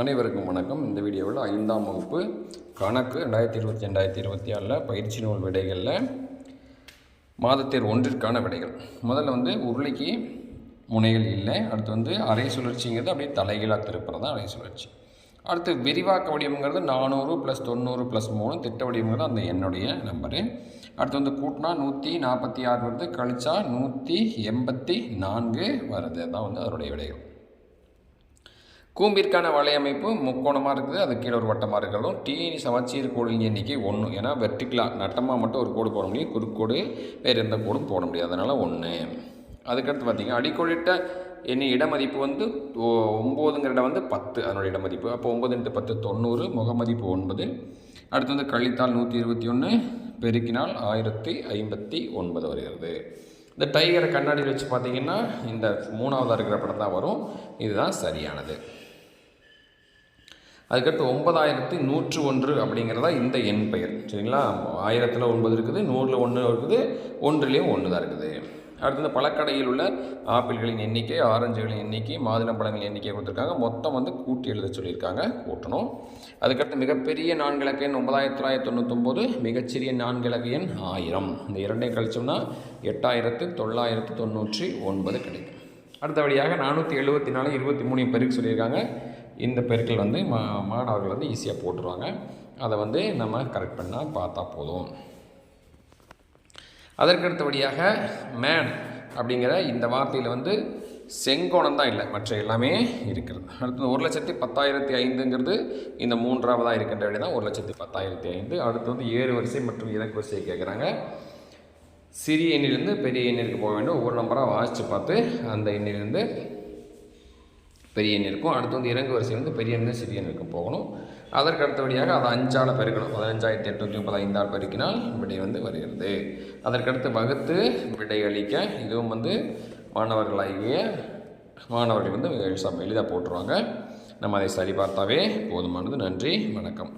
அனைவருக்கும் வணக்கம். இந்த வீடியோவில் ஐந்தாம் வகுப்பு கணக்கு ரெண்டாயிரத்தி இருபத்தி ரெண்டாயிரத்தி இருபத்தி ஆறில் பயிற்சி நூல் விடைகளில் மாதத்தேர் ஒன்றிற்கான விடைகள். முதல்ல வந்து உருளைக்கு முனைகள் இல்லை. அடுத்து வந்து அரை சுழற்சிங்கிறது அப்படியே தலைகீழாக திருப்புறது தான் அரை சுழற்சி. அடுத்து விரிவாக்க வடிவங்கிறது நானூறு ப்ளஸ் தொண்ணூறு ப்ளஸ் மூணு திட்ட வடிவங்கிறது அந்த என்னுடைய நம்பரு அடுத்து வந்து கூட்டினா நூற்றி நாற்பத்தி ஆறு வருது. கழிச்சா நூற்றி எண்பத்தி நான்கு வருது. தான் வந்து அதனுடைய விடைகள். கூம்பிற்கான வலையமைப்பு முக்கோணமாக இருக்குது. அது கீழே ஒரு வட்டமாக இருக்கிறதும் டிஎனி சமச்சீர் கோடுகளின் எண்ணிக்கை ஒன்று ஏன்னா வெர்டிக்கலாக நட்டமாக மட்டும் ஒரு கோடு போட முடியும். குறுக்கோடு வேறு எந்த கோடும் போட முடியாது. அதனால் ஒன்று அதுக்கடுத்து பார்த்திங்கன்னா அடிக்கோடிட்ட எண்ணி இடமதிப்பு வந்து ஒ- ஒம்போதுங்கிற இடம் வந்து பத்து. அதனோட இடமதிப்பு. அப்போ ஒம்பது இன்ட்டு பத்து தொண்ணூறு முகமதிப்பு ஒன்பது. அடுத்து வந்து கழித்தால் நூற்றி இருபத்தி ஒன்று பெருக்கினால் ஆயிரத்தி ஐம்பத்தி ஒன்பது வருகிறது. இந்த டைகரை கண்ணாடியில் வச்சு பார்த்தீங்கன்னா இந்த மூணாவதாக இருக்கிற படம் தான் வரும். இதுதான் சரியானது. அதுக்கடுத்து ஒன்பதாயிரத்தி நூற்று ஒன்று அப்படிங்கிறதா இந்த எண் பெயர். சரிங்களா? ஆயிரத்தில் ஒன்பது இருக்குது நூறில் ஒன்று இருக்குது ஒன்றுலேயும் ஒன்று தான் இருக்குது அடுத்தது பழக்கடையில் உள்ள ஆப்பிள்களின் எண்ணிக்கை ஆரஞ்சுகளின் எண்ணிக்கை மாதுளம்பழங்களின் எண்ணிக்கை கொடுத்துருக்காங்க மொத்தம் வந்து கூட்டி எழுத சொல்லியிருக்காங்க கூட்டணும். அதுக்கடுத்து மிகப்பெரிய நான்கிழக்கு எண் ஒன்பதாயிரத்தி தொள்ளாயிரத்தி தொண்ணூத்தொம்பது மிகச்சிறிய நான்கிழக்கு எண் ஆயிரம். இந்த இரண்டையும் கழிச்சோம்னா எட்டாயிரத்து தொள்ளாயிரத்து தொண்ணூற்றி ஒன்பது கிடைக்கும். அடுத்தபடியாக நானூற்றி எழுபத்தி நாலு இருபத்தி மூணு பெருக்கு சொல்லியிருக்காங்க. இந்த பெருக்கள் வந்து மா மாணவர்கள் வந்து ஈஸியாக போட்டுருவாங்க. அதை வந்து நம்ம கரெக்ட் பண்ணால் பார்த்தா போதும். அதற்கடுத்தபடியாக மேன் அப்படிங்கிற இந்த வார்த்தையில் வந்து செங்கோணம் தான் இல்லை. மற்ற எல்லாமே இருக்கிறது. அடுத்து ஒரு லட்சத்தி பத்தாயிரத்தி ஐந்துங்கிறது இந்த மூன்றாவதாக இருக்கின்ற விட தான் ஒரு லட்சத்தி பத்தாயிரத்தி ஐந்து. அடுத்து வந்து ஏறு வரிசை மற்றும் இறக்கு வரிசையை கேட்குறாங்க சிறிய எண்ணிலிருந்து பெரிய எண்ணிற்கு போக வேண்டும். ஒவ்வொரு நம்பராக வாசித்து பார்த்து அந்த எண்ணிலிருந்து பெரிய எண் இருக்கும். அடுத்து வந்து இறங்கு வரிசையில் வந்து பெரிய எண்ணு சிறிய எண்ணுக்கும் போகணும். அதற்கு அடுத்தபடியாக அதை அஞ்சால் பெருக்கணும். பதினஞ்சாயிரத்தி எட்நூற்றி முப்பது ஐந்தால் பெருக்கினால் விடை வந்து வருகிறது. அதற்கடுத்து வகுத்து விடை அளிக்க இதுவும் வந்து மாணவர்களாகிய மாணவர்கள் வந்து எளிதாக போட்டுருவாங்க. நம்ம அதை சரி பார்த்தாவே போதுமானது. நன்றி. வணக்கம்.